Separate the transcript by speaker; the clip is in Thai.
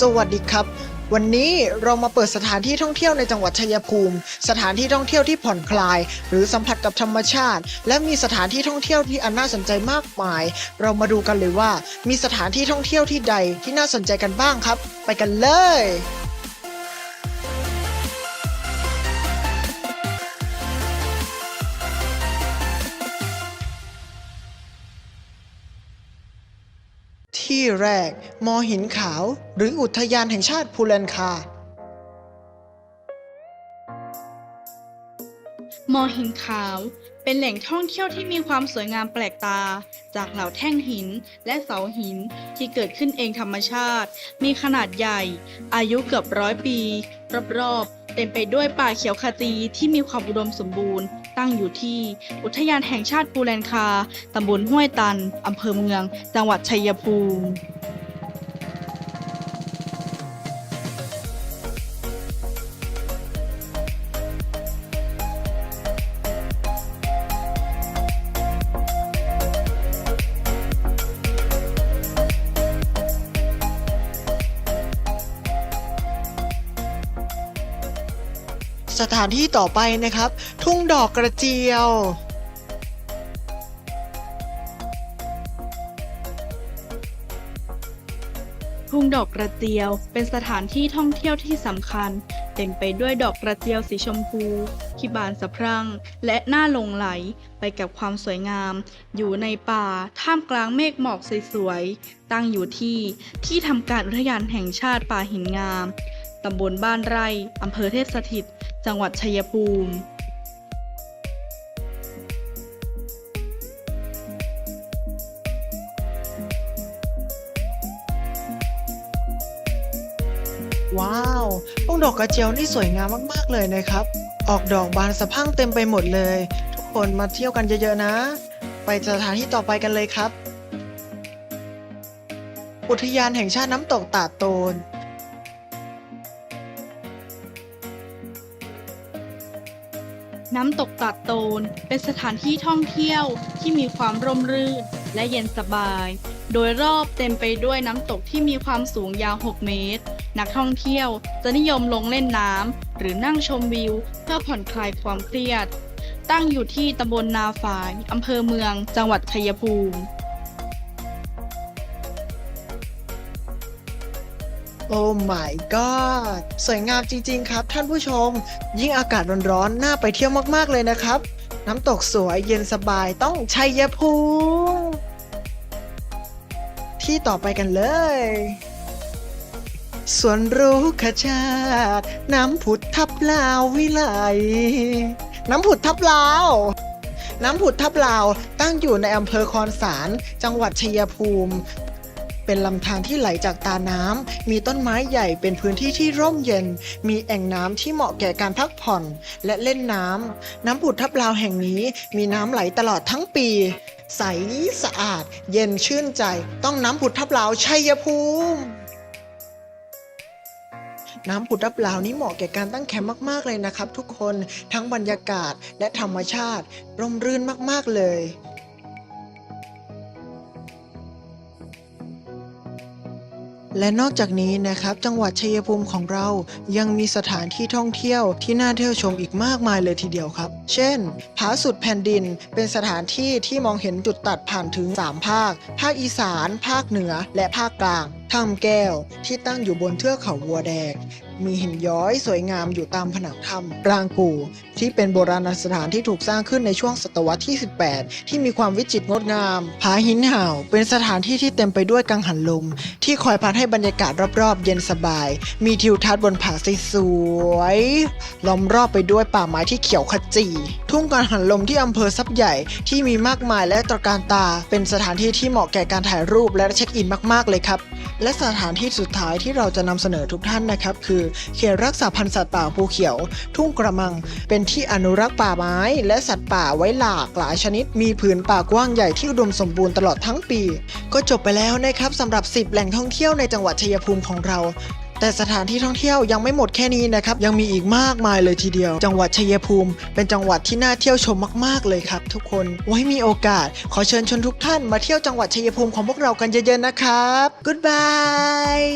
Speaker 1: สวัสดีครับ วันนี้เรามาเปิดสถานที่ท่องเที่ยวในจังหวัดชัยภูมิ สถานที่ท่องเที่ยวที่ผ่อนคลาย หรือสัมผัสกับธรรมชาติ และมีสถานที่ท่องเที่ยวที่อันน่าสนใจมากมาย เรามาดูกันเลยว่า มีสถานที่ท่องเที่ยวที่ใดที่น่าสนใจกันบ้างครับ ไปกันเลย ที่แรก มอหินขาว หรืออุทยานแห่งชาติภูแลนคา
Speaker 2: มอหินขาว เป็นแหล่งท่องเที่ยวที่มีความสวยงามแปลกตา จากเหล่าแท่งหินและเสาหินที่เกิดขึ้นเองธรรมชาติ มีขนาดใหญ่ อายุเกือบร้อยปี รอบๆเต็มไปด้วยป่าเขียวขจีที่มีความอุดมสมบูรณ์ ตั้งอยู่ที่อุทยานแห่งชาติปูแลนคา ตำบลห้วยตัน อำเภอเมือง จังหวัดชัยภูมิ
Speaker 1: สถานที่ต่อไปนะครับ ทุ่งดอกกระเจียว
Speaker 2: ทุ่งดอกกระเจียวเป็นสถานที่ท่องเที่ยวที่สำคัญ เต็มไปด้วยดอกกระเจียวสีชมพูที่บานสะพรั่ง และน่าลงไหลไปกับความสวยงาม อยู่ในป่าท่ามกลางเมฆหมอกสวยๆตั้งอยู่ที่ที่ทำการอุทยานแห่งชาติป่าหินงาม ตำบลบ้านไร่ อำเภอเทพสถิต จังหวัดชัยภูมิ
Speaker 1: ว้าวทุ่งดอกกระเจียวนี่สวยงามมาก ๆ เลยนะครับ ออกดอกบานสะพั่งเต็มไปหมดเลย ทุกคนมาเที่ยวกันเยอะ ๆ นะ ไปสถานที่ต่อไปกันเลยครับ อุทยานแห่งชาติน้ำตกตาดโตน
Speaker 2: น้ำตกตัดโตน เป็นสถานที่ท่องเที่ยวที่มีความร่มรื่นและเย็นสบาย โดยรอบเต็มไปด้วยน้ำตกที่มีความสูงยาว 6 เมตร นักท่องเที่ยวจะนิยมลงเล่นน้ำหรือนั่งชมวิว เพื่อผ่อนคลายความเครียด ตั้งอยู่ที่ตำบลนาฝายอำเภอเมือง จังหวัดชัยภูมิ
Speaker 1: โอ้ my god สวยงามจริง ๆ ครับ ท่านผู้ชม ยิ่งอากาศร้อนๆน่าไปเที่ยวมากๆเลยนะครับ น้ำตกสวยเย็นสบายต้องชัยภูมิที่ต่อไปกันเลยสวนรุกขชาติ น้ำผุดทับลาววิไลน้ำผุดทับลาว น้ำผุดทับลาวตั้งอยู่ในอำเภอคอนสาร จังหวัดชัยภูมิ เป็นลำธารที่ไหลจากตาน้ำ มีต้นไม้ใหญ่เป็นพื้นที่ที่ร่มเย็น มีแอ่งน้ำที่เหมาะแก่การพักผ่อน และเล่นน้ำ น้ำผุดทับลาวแห่งนี้ มีน้ำไหลตลอดทั้งปี ใสสะอาด เย็นชื่นใจ ต้องน้ำผุดทับลาวชัยภูมิน้ำผุดทับลาวนี้เหมาะแก่การตั้งแคมป์มาก ๆ เลยนะครับ ทุกคนทั้งบรรยากาศและธรรมชาติ ร่มรื่นมาก ๆ เลย และนอกจากนี้นะครับจังหวัดชัยภูมิของเรายังมีสถานที่ท่องเที่ยวที่น่าเที่ยวชมอีกมากมายเลยทีเดียวครับ เช่น ผาสุดแผ่นดินเป็นสถานที่ที่มองเห็นจุดตัดผ่านถึง 3 ภาค ภาคอีสาน ภาคเหนือ และภาคกลางถ้ำแก้วที่ตั้งอยู่บนเทือกเขาวัวแดง มีหินย้อยสวยงามอยู่ตามผนังถ้ำปรางกู่ ที่เป็นโบราณสถานที่ถูกสร้างขึ้นในช่วงศตวรรษที่ 18 ที่มีความวิจิตรงดงามผาหินห่าว เป็นสถานที่ที่เต็มไปด้วยกังหันลม ที่คอยพัดให้บรรยากาศรอบๆ เย็นสบาย มีทิวทัศน์บนผาสวยๆล้อมรอบไปด้วยป่าไม้ที่เขียวขจี ทุ่งกังหันลมที่อำเภอซับใหญ่ที่มีมากมายและตระการตา เป็นสถานที่ที่เหมาะแก่การถ่ายรูปและเช็คอินมากๆเลยครับ และสถานที่สุดท้ายที่เราจะนำเสนอทุกท่านนะครับ คือเขตรักษาพันธุ์สัตว์ป่าภูเขียว ทุ่งกระมัง เป็นที่อนุรักษ์ป่าไม้ และสัตว์ป่าไว้หลากหลายชนิด มีผืนป่ากว้างใหญ่ที่อุดมสมบูรณ์ตลอดทั้งปี ก็จบไปแล้วนะครับสำหรับ 10 แหล่งท่องเที่ยวในจังหวัดชัยภูมิของเรา แต่สถานที่ท่องเที่ยวยังไม่หมดแค่นี้นะครับ ยังมีอีกมากมายเลยทีเดียว จังหวัดชัยภูมิ เป็นจังหวัดที่น่าเที่ยวชมมาก ๆ เลยครับ ทุกคนไว้มีโอกาส ขอเชิญชวนทุกท่านมาเที่ยวจังหวัดชัยภูมิของพวกเรากันเยอะๆนะครับ Goodbye